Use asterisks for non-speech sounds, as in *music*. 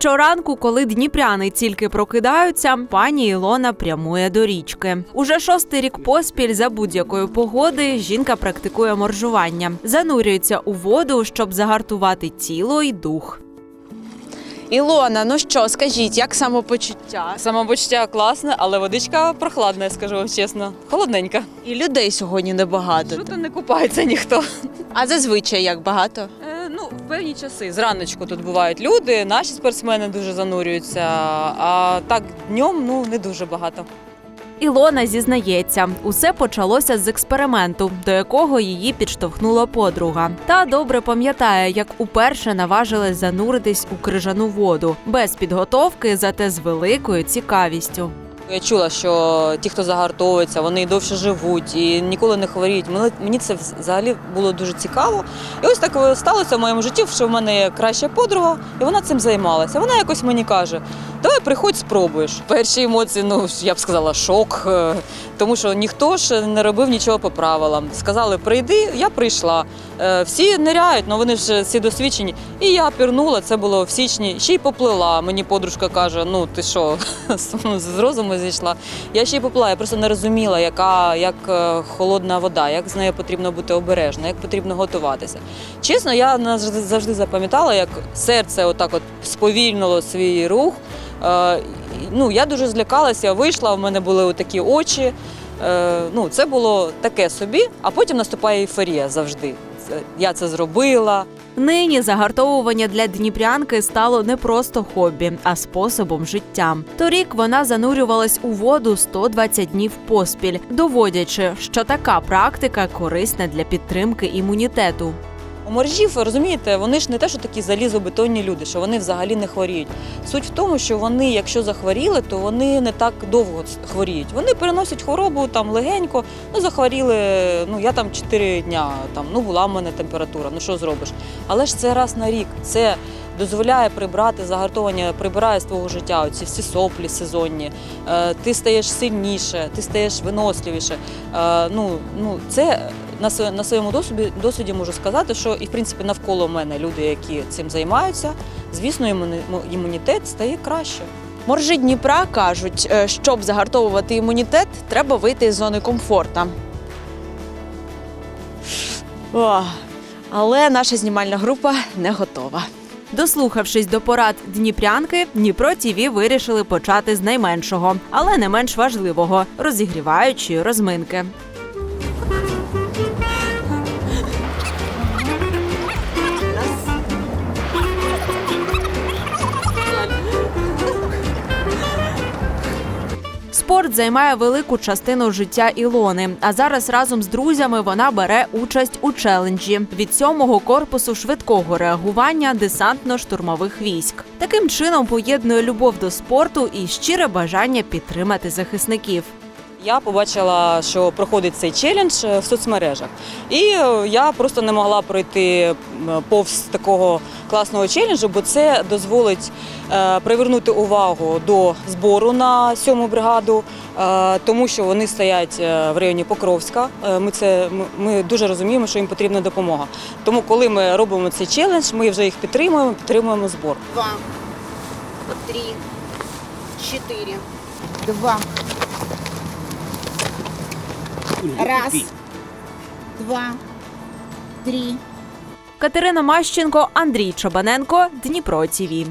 Щоранку, коли дніпряни тільки прокидаються, пані Ілона прямує до річки. Уже шостий рік поспіль за будь-якої погоди жінка практикує моржування, занурюється у воду, щоб загартувати тіло і дух. Ілона, ну що, скажіть, як самопочуття? Самопочуття класне, але водичка прохладна, я скажу вам чесно. Холодненька. І людей сьогодні небагато. Що то не купається ніхто. А зазвичай як багато? В певні часи. Зраночку тут бувають люди, наші спортсмени дуже занурюються, а так днем ну не дуже багато. Ілона зізнається, усе почалося з експерименту, до якого її підштовхнула подруга. Та добре пам'ятає, як уперше наважилась зануритись у крижану воду без підготовки, зате з великою цікавістю. Я чула, що ті, хто загартовується, вони довше живуть і ніколи не хворіють. Мені- це взагалі було дуже цікаво. І ось так сталося в моєму житті, що в мене є краща подруга, і вона цим займалася. Вона якось мені каже: давай приходь, спробуєш. Перші емоції, ну я б сказала, шок, е, тому що ніхто ж не робив нічого по правилам. Сказали, прийди, я прийшла. Е, Всі ниряють, але вони ж всі досвідчені. І я пірнула, це було в січні, ще й поплила. Мені подружка каже: ну ти що, *laughs* з розуму зійшла. Я ще й поплила, я просто не розуміла, яка як е, холодна вода, як з нею потрібно бути обережно, як потрібно готуватися. Чесно, я завжди запам'ятала, як серце отак от сповільнило свій рух. Е, Ну, я дуже злякалася, вийшла, в мене були такі очі. Е, Ну, це було таке собі, а потім наступає ейфорія завжди. Я це зробила. Нині загартовування для дніпрянки стало не просто хобі, а способом життя. Торік вона занурювалась у воду 120 днів поспіль, доводячи, що така практика корисна для підтримки імунітету. У моржів, розумієте, вони ж не те, що такі залізобетонні люди, що вони взагалі не хворіють. Суть в тому, що вони, якщо захворіли, то вони не так довго хворіють. Вони переносять хворобу там легенько, ну захворіли. Ну я там 4 дня, там ну була в мене температура. Ну що зробиш? Але ж це раз на рік. Це дозволяє прибрати загартовування, прибирає з твого життя оці всі соплі сезонні. Е, ти стаєш сильніше, ти стаєш виносливіше. Е, ну, ну це на своєму досвіді, досвіді можу сказати, що і в принципі навколо мене люди, які цим займаються, звісно, імунітет стає краще. Моржі Дніпра кажуть, е, щоб загартовувати імунітет, треба вийти з зони комфорта. Ох, але наша знімальна група не готова. Дослухавшись до порад дніпрянки, Дніпро ТІВІ вирішили почати з найменшого, але не менш важливого розігріваючої розминки. Спорт займає велику частину життя Ілони. А зараз разом з друзями вона бере участь у челенджі від сьомого корпусу швидкого реагування десантно-штурмових військ. Таким чином поєднує любов до спорту і щире бажання підтримати захисників. Я побачила, що проходить цей челендж е, в соцмережах, і е, я просто не могла пройти повз такого класного челенджу, бо це дозволить е, привернути увагу до збору на сьому бригаду, тому що вони стоять в районі Покровська. Ми це ми, дуже розуміємо, що їм потрібна допомога. Тому, коли ми робимо цей челендж, ми вже їх підтримуємо, підтримуємо збор. два, три, четыре, два. Раз, два, три, Катерина Мащенко, Андрій Чобаненко, Дніпро ТІВІ.